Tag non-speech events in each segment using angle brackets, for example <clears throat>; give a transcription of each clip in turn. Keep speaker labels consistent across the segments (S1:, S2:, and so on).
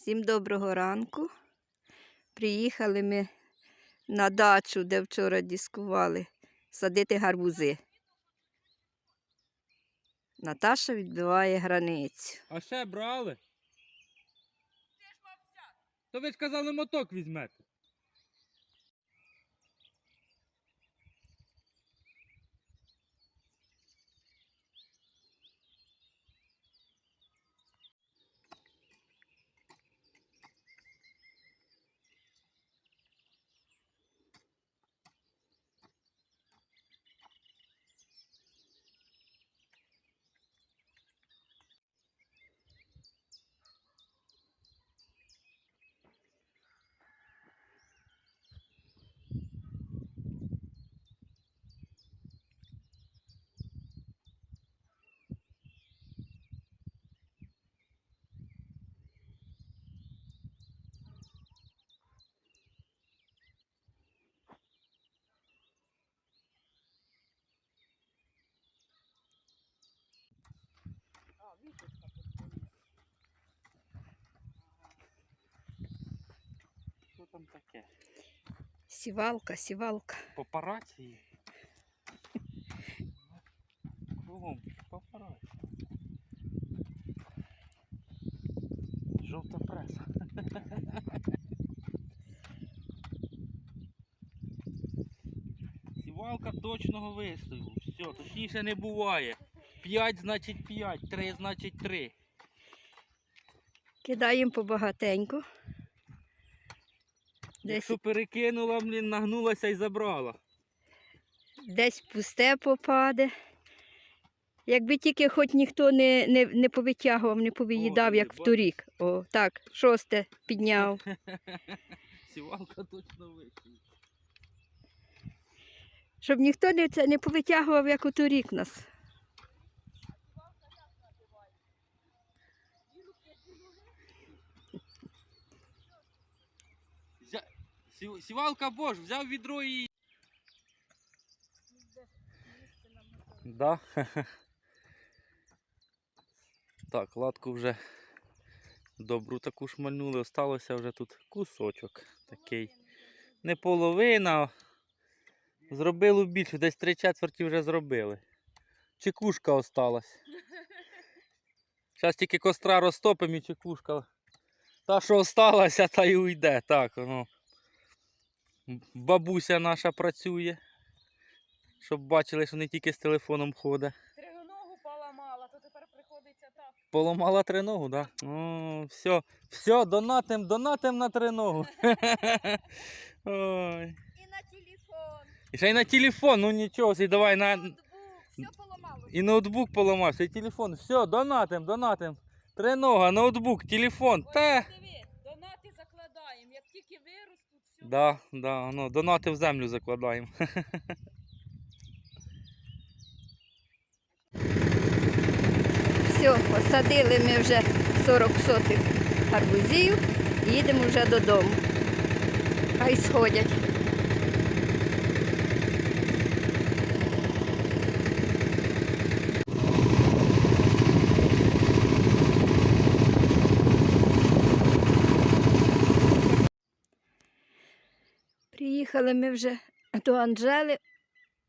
S1: Всім доброго ранку. Приїхали ми на дачу, де вчора дискували, садити гарбузи. Наташа відбиває границю.
S2: А ще брали? То ви ж казали моток візьмете. Що там таке?
S1: Сівалка, сівалка.
S2: Папараці? Кругом папараці. Жовта преса. Сівалка точного виставу. Все, точніше не буває. 5 значить 5, 3 значить 3.
S1: Кидаємо побагатеньку.
S2: Якщо перекинула, блін, нагнулася і забрала.
S1: десь пусте попаде. Якби тільки хоч ніхто не, не, не повитягував, не повиїдав,
S2: диви,
S1: як
S2: бачиш?
S1: вторік. О, так, шосте підняв. <laughs>
S2: Сівалка точно виставу.
S1: Щоб ніхто не, це, не повитягував, як у торік нас.
S2: Сів... Сівалка Бош, взяв відро і. Да. <laughs> Так, латку вже добру таку шмальнули. Осталося вже тут кусочок такий. Не половина. Зробили більше, десь три четверті вже зробили. Чекушка осталась. Зараз тільки костра розтопимо і чекушка. Та, що осталася, та й уйде. Так, ну. Бабуся наша працює. Щоб бачили, що не тільки з телефоном ходить.
S3: Тригоногу поламала, то тепер приходиться так.
S2: Поламала триногу, так? Да? О, все, все, донатим, донатим на триногу. <laughs> Ой.
S1: І на телефон,
S2: І ще й на телефон, ну нічого, і давай на.
S1: все поламалося.
S2: І ноутбук поламався, і телефон. Все, донатим, донатим. Тринога, ноутбук, телефон. Та.
S3: Ось диви, донати закладаємо. Як тільки виростуть, все.
S2: Да, да, ну, донати в землю закладаємо.
S1: Все, посадили ми вже 40 сотих гарбузів їдемо вже додому. Хай сходять. Приїхали ми вже до Анжели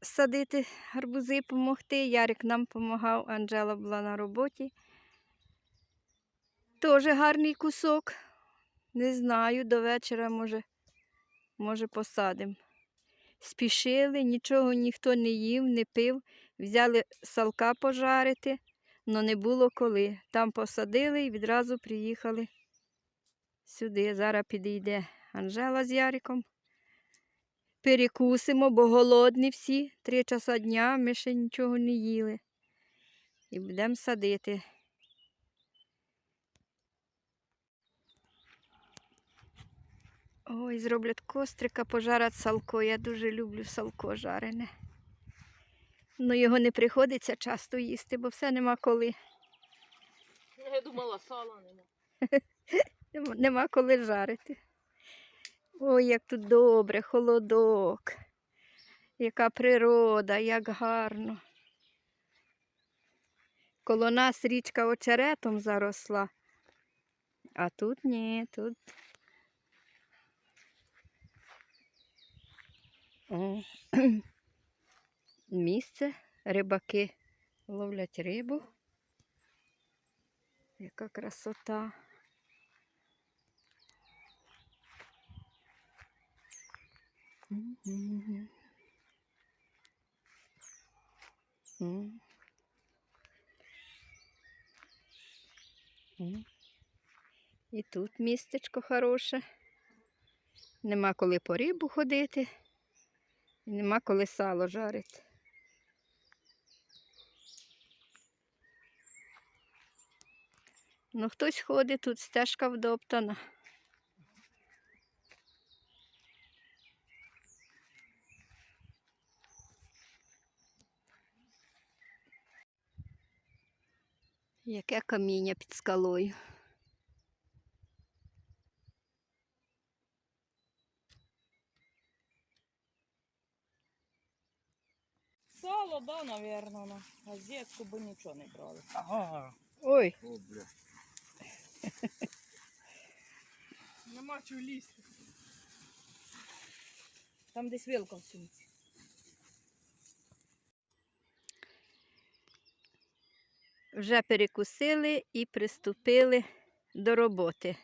S1: садити гарбузи, допомогти. Ярик нам допомагав, Анжела була на роботі. Теж гарний кусок. Не знаю, до вечора може, може посадимо. Спішили, нічого ніхто не їв, не пив. Взяли салка пожарити, але не було коли. Там посадили і відразу приїхали сюди. Зараз підійде Анжела з Яриком. Перекусимо, бо голодні всі. Три часа дня ми ще нічого не їли. І будемо садити. Ой, зроблять кострика, пожарять салко. Я дуже люблю салко жарене. Ну його не приходиться часто їсти, бо все нема коли.
S3: Я думала, сала нема.
S1: Нема- <laughs> Нема коли жарити. Ой, як тут добре, холодок. Яка природа, як гарно. Коло нас річка очеретом заросла, А тут ні, тут. О, <clears throat> місце, рибаки ловлять рибу. Яка красота. І тут містечко хороше. Нема коли по рибу ходити, і нема коли сало жарити. Ну, хтось ходить, тут стежка вдоптана. Яке каміння під скалою.
S3: Сало, да, наверное, на газетку би нічого не брали.
S2: Ага.
S1: Ой,
S2: О, бля.
S3: Нема чого лізти. Там десь вилка в сумці.
S1: Вже перекусили і приступили до роботи.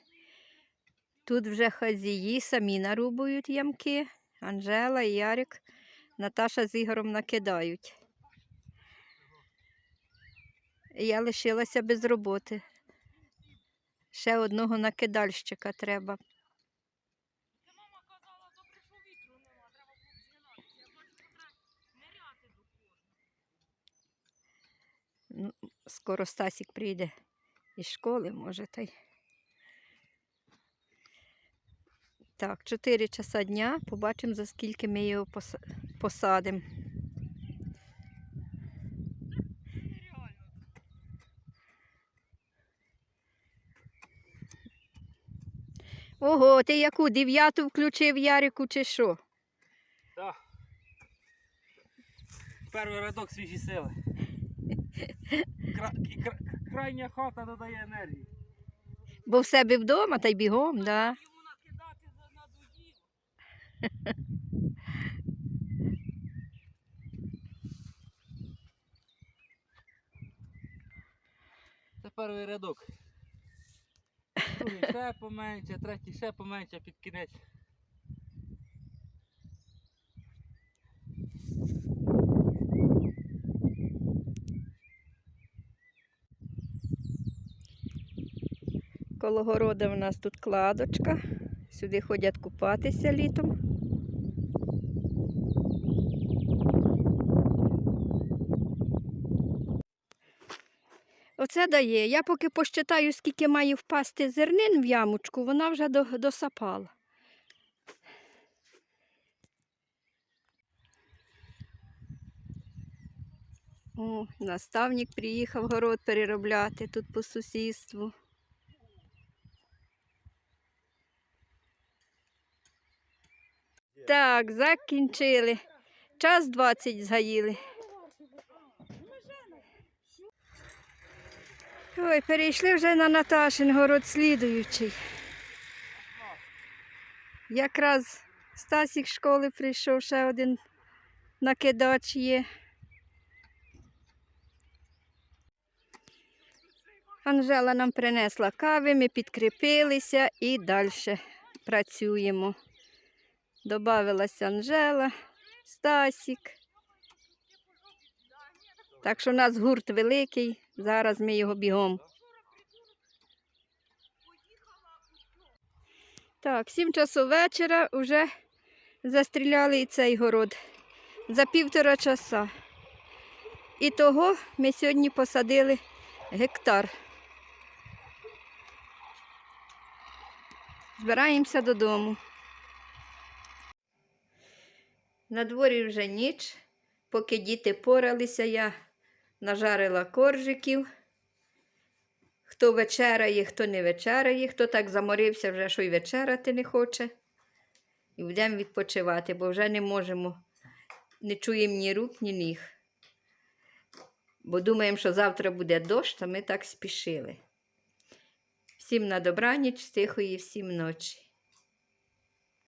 S1: Тут вже хазії самі нарубують ямки. Анжела і Ярик, Наташа з Ігорем накидають. Я лишилася без роботи. Ще одного накидальщика треба. Скоро Стасік прийде із школи, може, та й. Так, 4 часа дня. Побачимо, за скільки ми його посадимо. Ого, ти яку дев'яту включив Ярику чи що?
S2: Так. Перший рядок свіжі сили. Кра... кра- Крайня хата додає енергії.
S1: Бо в себе вдома та й бігом, да.
S3: Йому накидати за- надоїло.
S2: Це перший рядок. Другий ще поменше, третій ще поменше під кінець.
S1: Коло города в нас тут кладочка. Сюди ходять купатися літом. Оце дає. Я поки посчитаю, скільки має впасти зернин в ямочку, вона вже досапала. О, наставник приїхав город переробляти тут по сусідству. Так, закінчили. Час 20 згаїли. Ой, перейшли вже на Наташин город слідуючий. Якраз Стасік з школи прийшов, ще один накидач є. Анжела нам принесла кави, ми підкріпилися і далі працюємо. Добавилася Анжела, Стасік. Так що у нас гурт великий, зараз ми його бігом. Так, сім часу вечора вже застріляли і цей город за півтора часа. І того ми сьогодні посадили гектар. Збираємося додому. На дворі вже ніч, поки діти поралися, я нажарила коржиків. Хто вечеряє, хто не вечеряє, хто так заморився вже, що й вечеряти не хоче. І будемо відпочивати, бо вже не можемо, не чуємо ні рук, ні ніг. Бо думаємо, що завтра буде дощ, а ми так спішили. Всім на добраніч, тихої всім ночі.